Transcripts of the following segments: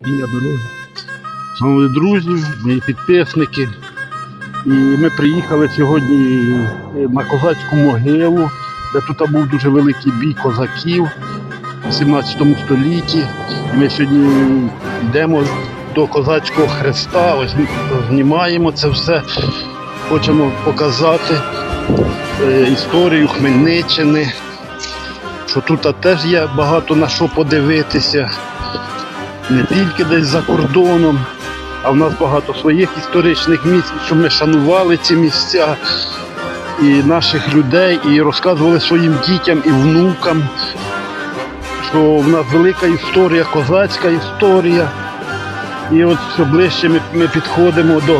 Біля дороги. Шановні друзі, мої підписники. І ми приїхали сьогодні е, на козацьку могилу, де тут був дуже великий бій козаків в 17 столітті. І ми сьогодні йдемо до козацького хреста, ось знімаємо це все. Хочемо показати е, історію Хмельниччини, що тут теж є багато на що подивитися не тільки десь за кордоном, а в нас багато своїх історичних місць, щоб ми шанували ці місця і наших людей, і розказували своїм дітям і внукам, що в нас велика історія, козацька історія. І от все ближче ми, ми підходимо до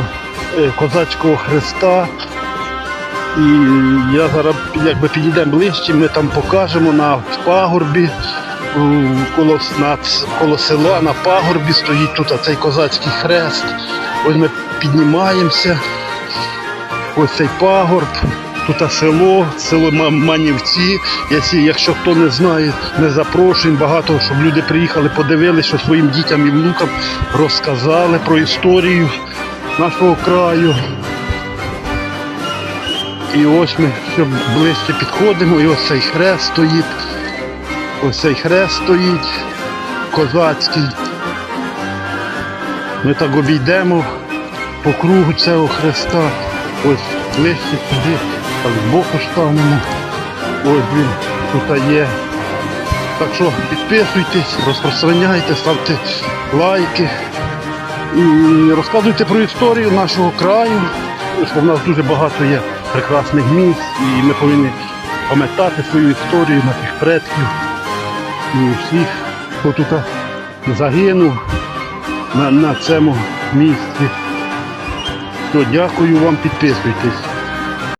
е, козацького хреста. І я зараз якби підійдемо ближче, ми там покажемо на пагорбі коло, на, коло села на пагорбі стоїть тут цей козацький хрест. Ось ми піднімаємося. Ось цей пагорб, тут село, село Манівці. Якщо, хто не знає, ми запрошуємо багато, щоб люди приїхали, подивилися, що своїм дітям і внукам розказали про історію нашого краю. І ось ми все ближче підходимо, і ось цей хрест стоїть. Ось цей хрест стоїть козацький. Ми так обійдемо по кругу цього хреста. Ось ближче сюди, так збоку станемо. Ось він тут є. Так що підписуйтесь, розпространяйте, ставте лайки і розказуйте про історію нашого краю. Що в нас дуже багато є прекрасних місць і ми повинні пам'ятати свою історію наших предків і всіх, хто тут загинув на, на цьому місці. То дякую вам, підписуйтесь.